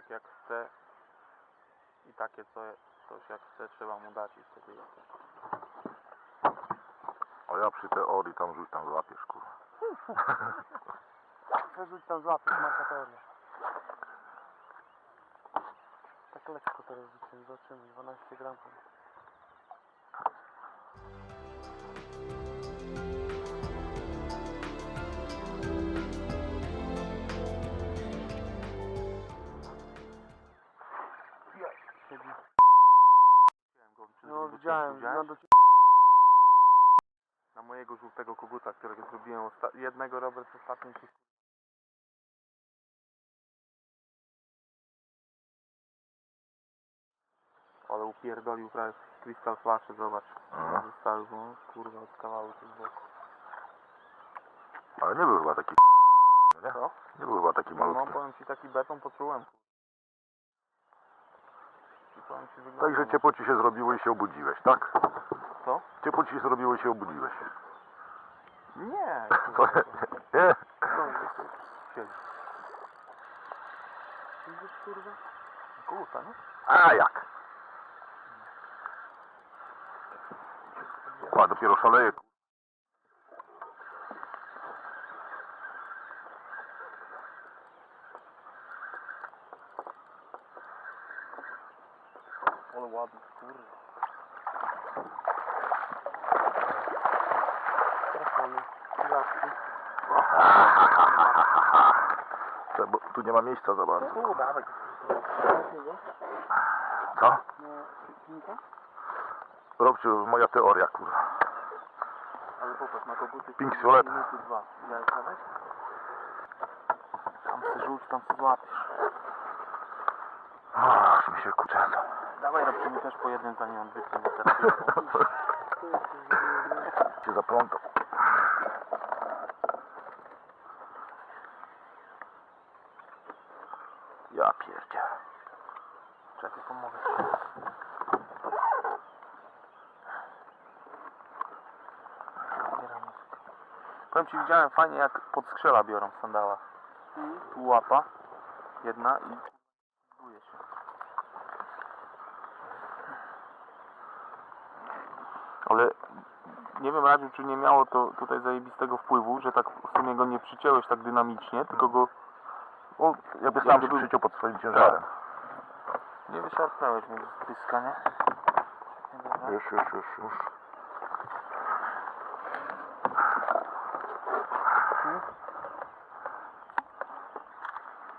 tak jak chce i takie co, coś jak chce trzeba mu dać i wtedy jest. A ja przy teorii tam rzuć tam złapiesz, kurwa. Przerzuć tam złapy, marka teoria. Tak lekko teraz rzuciłem, zobaczymy, 12 gram. Widziałem, na do... na mojego żółtego koguta, którego zrobiłem osta- jednego Robert ostatnim się ale upierdolił prawie Crystal Flash, zobacz. Aha. Zostały no, kurwa od kawału tych boków. Ale nie był chyba taki no nie? Co? Nie był chyba taki No, no malutki. powiem ci taki beton poczułem. I powiem ci wygląda. Także no. ciepło ci się zrobiło i się obudziłeś, tak? Co? Ciepło ci się zrobiło i się obudziłeś. Nie! Co? Nie? No. Widzisz kurwa? Koguta, nie? A jak? A dopiero szaleje. Ładny, kurwa. Trafony. Klatki. To, bo tu nie ma miejsca za bardzo. Tu, dawaj. Co? Silnika? Robciu, moja teoria, kurwa. Ale popatrz, na koguty... Pink. Miałeś nawet? Tam se rzuć, tam se złapiesz. Aż mi się kurczę. Dawaj, robimy też po jednym zanim on wytnie wystarczy. się zaplątał. Ja pierdzie. Czekaj, pomogę. Zbieram. Powiem ci, widziałem fajnie jak pod skrzela biorą w sandałach. Tu łapa, jedna i buduje się. Ale nie wiem Radziu, czy nie miało to tutaj zajebistego wpływu, że tak w sumie go nie przyciąłeś tak dynamicznie, tylko go O, jakby Jak sam się przyciął pod swoim ciężarem. nie wyszarpnąłeś mu z pyska, nie? Już, już, już, już.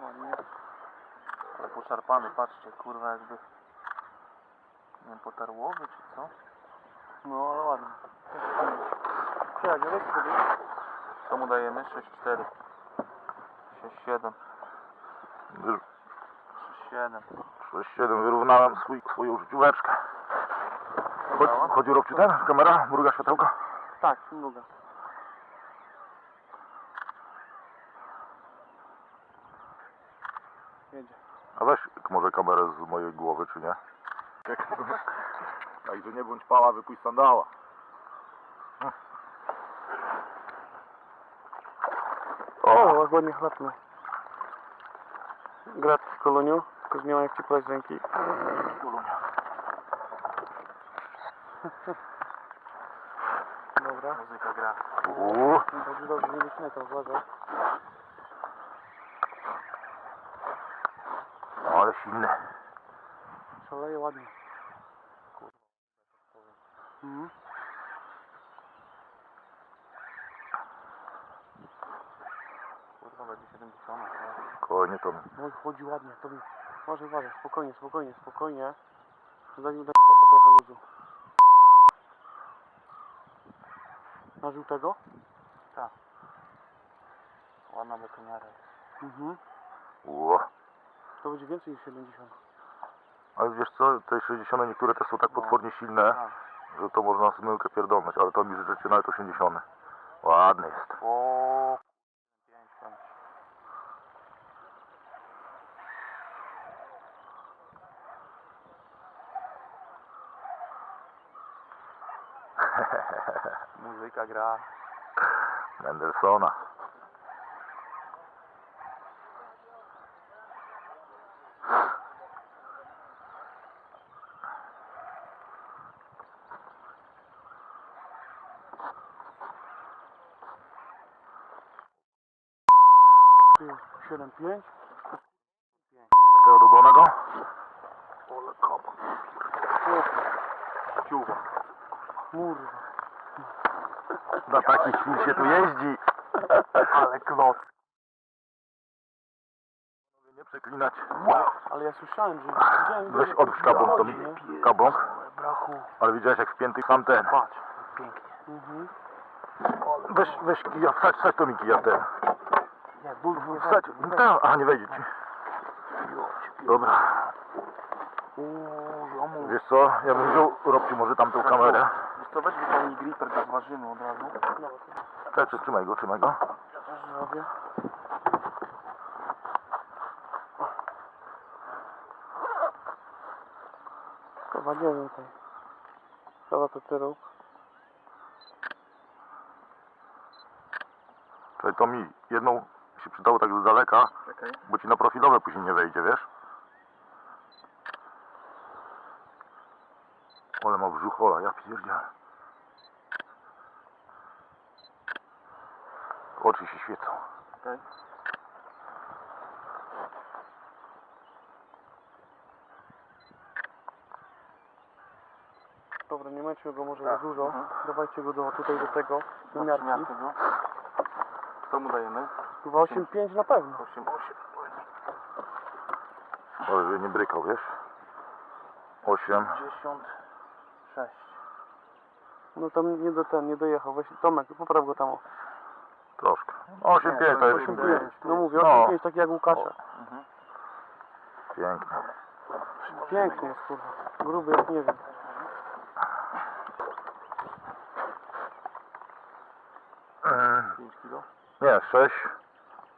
Ładnie. Ale poszarpany, patrzcie, kurwa jakby nie wiem, potarłowy czy co? No, ale ładnie. Weź sobie. Co mu dajemy? 6-4 6-7 Wy- 6-7 6-7 wyrównałem swój, swoją życióweczkę. Chodź, chodzi Robciu ten? Kamera? Mruga światełka? Tak, druga. Jedzie. A weź może kamerę z mojej głowy, czy nie? Także nie bądź pała, wypuść sandała. O, ładnie chlapnę. Gratis koloniu, tylko nie ma jak ci z ręki. Dobra. Muzyka gra Uuu, Dobrze, dobrze, nie wycinaj to, uważaj. ale silny. Szaleje ładnie. Mhm. Kurwa będzie 70 nie? Spokojnie to. No chodzi ładnie, to mi... Uważaj, uważaj, spokojnie, spokojnie, spokojnie. Zanim o trochę luzu. Na żółtego? Ładna betoniara Mhm. Uuu. To będzie więcej niż 70. Ale wiesz co, te 60 niektóre te są tak No. potwornie silne, Tak. że to można zmyłkę pierdolnąć, ale to mi życzycie nawet 80. Ładny jest. O, muzyka gra. Mendelssohna. Siedem, pięć. Tego długonego? Ole, koma. Ciuba. Mury. Na takich chwil się tu jeździ. Ale klot. Nie przeklinać. Ale ja słyszałem, że widziałem... Weź odłóż kabą to mi. Kabą. Brachu. Ale widziałeś jak wpięty sam ten. Patrz. Pięknie. Mhm. Weź, weź kija, wsadź, wsadź to mi kija w ten. Nie, ból, ból, Wsadź, no tam, a nie wejdzie ci. Dobra. Uuu. Wiesz co, ja bym wziął, Robci może tamtą kamerę. Co, weź wyciągnij gripper, tak ważymy od razu. Czekaj, trzymaj go, trzymaj go. Też robię. Chyba nie wiem tutaj. Chyba to ty rób. Czekaj, to mi jedną się przydało tak z daleka, Czekaj. bo ci na profilowe później nie wejdzie, wiesz? Ale ma brzuchola, ja pierdzielę. Oczy się świecą. Okej. Dobra, nie męczmy go może Tak, za dużo. mhm. Dawajcie go do, tutaj do tego, do miarki. go. Co mu dajemy? Chyba 8,5 na pewno. 8, 8. Ale żeby nie brykał, wiesz? 8. 56. No tam nie do ten, nie dojechał. Weź Tomek, popraw go tam. o. Troszkę. 8,5 to jest 8,5. 8,5. No mówię, No. 8,5 tak jak Łukasza. Pięknie. Piękny jest kurwa. Gruby jak nie wiem. Mm, 5 kilo. Nie, 6.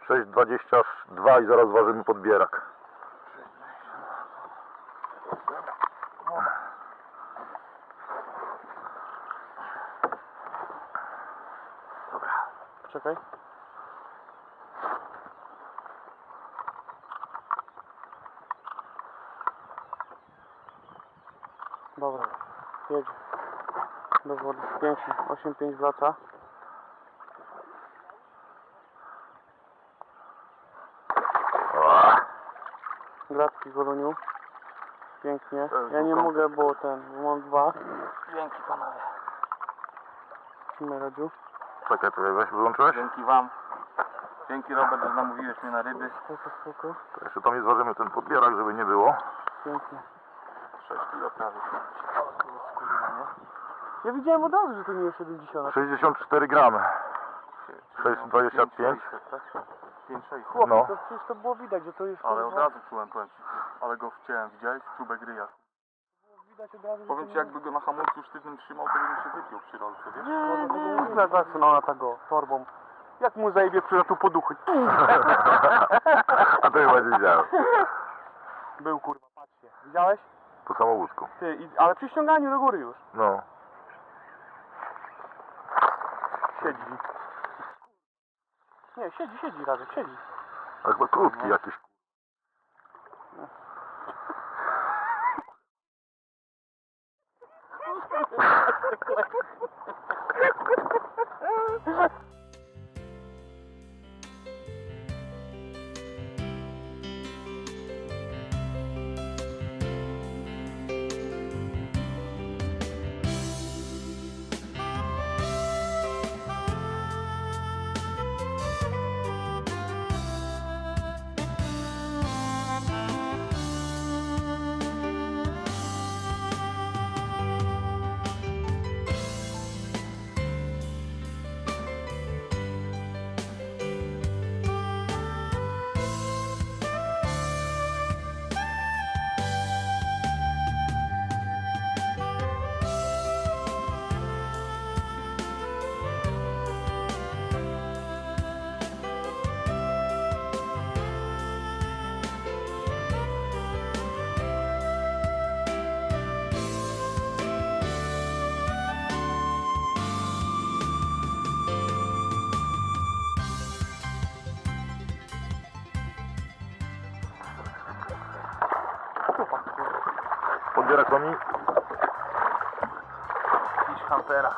6,22 i zaraz ważymy podbierak. Czekaj. Dobra, jedzie. Bez wody. Pięknie. 8,5 wraca. O, Gratki Goluniu. Pięknie. Ja nie mogę, bo ten, bo mam dwa. Dzięki panowie. Trzymaj Radziu. Czekaj, czekaj, weź wyłączyłeś? Dzięki wam. Dzięki Robert, że namówiłeś mnie na ryby. Spoko, spoko. To jeszcze tam nie zważymy ten podbierak, żeby nie było. Pięknie. 6 kilo prawie. Ja widziałem od razu, że to nie jest 70. 64 gramy. 6,25. 5, 6. Chłopie, No. to przecież to było widać, że to jest Ale od kurwa- razu czułem, powiem ci. Ale go wciąłem, widziałeś? Czubek ryja. Widać od razu, że Powiem to ci, nie- jakby go na hamulcu sztywnym trzymał, to bym się wypił przy rolce, wiesz? Nie, nie, nie, tak no na tego, torbą. Jak mu zajebie przylatu poduchy. A to chyba nie widziałem. Był kurwa, patrzcie. Widziałeś? Po samobójsku. Ty, i, ale przy ściąganiu do góry już. No. Siedzi. Nie, siedzi, siedzi razem, siedzi. Ale chyba krótki jakiś. Podbierak to mi? Jakiś Huntera.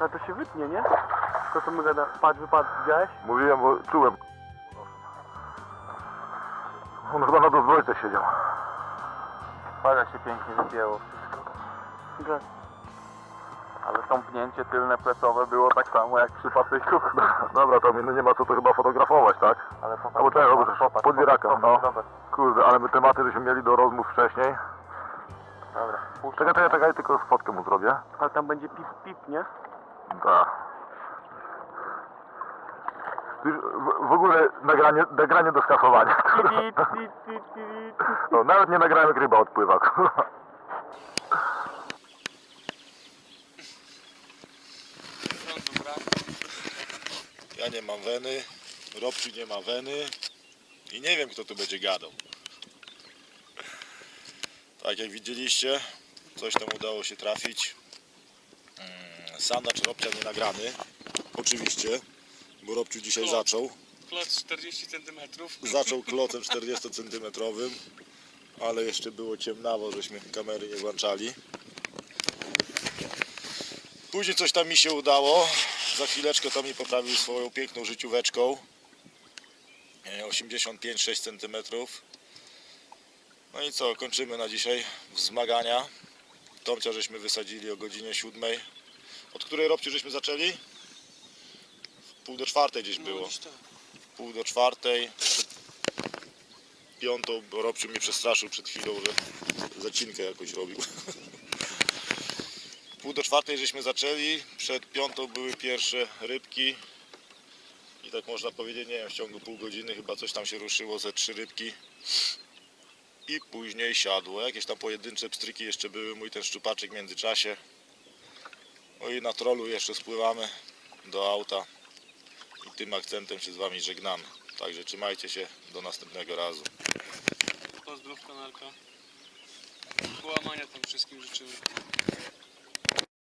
Ale to się wytnie, nie? To co my gada, patrz, wypadł, widziałeś? Mówiłem, bo czułem. On chyba na dozwolce siedział. Pada się pięknie wypięło. Gdzie? Ale tąpnięcie tylne plecowe było tak samo jak przy patyku. Dobra, to mi no nie ma co to chyba fotografować, tak? Ale popatrz, Albo popatrz, podbieraka, no. Zobacz. Kurde, ale my tematy żeśmy mieli do rozmów wcześniej. Dobra, puszczam. Czekaj, czekaj, czekaj, tylko fotkę mu zrobię. Ale tam będzie pip, pip, nie? Tak. Już W, w ogóle nagranie, nagranie do skasowania. Pip, pip, pip, pip, pip. No, nawet nie nagrałem jak ryba odpływa. kurwa. Ja nie mam weny, Robciu nie ma weny i nie wiem kto tu będzie gadał. Tak jak widzieliście, coś tam udało się trafić. Mm, Sandacz Robcia nie nagrany, oczywiście, bo Robciu dzisiaj zaczął. Kloc 40 cm. Zaczął klocem 40 cm, ale jeszcze było ciemnawo, żeśmy kamery nie włączali. Później coś tam mi się udało. Za chwileczkę to mi poprawił swoją piękną życióweczką. E, 85-6 cm. No i co, kończymy na dzisiaj wzmagania. Tomcia żeśmy wysadzili o godzinie 7. Od której robcie żeśmy zaczęli? W pół do czwartej gdzieś było pół do czwartej. Piątą, bo Robciu mnie przestraszył przed chwilą, że zacinkę jakoś robił. Pół do czwartej żeśmy zaczęli, przed piątą były pierwsze rybki. Tak można powiedzieć, nie wiem, w ciągu pół godziny chyba coś tam się ruszyło, ze trzy rybki. I później siadło. Jakieś tam pojedyncze pstryki jeszcze były, mój ten szczupaczek w międzyczasie. No i na trolu jeszcze spływamy do auta. I tym akcentem się z Wami żegnamy. Także trzymajcie się, do następnego razu. Pozdrów kanalka. Połamania tam wszystkim życzymy.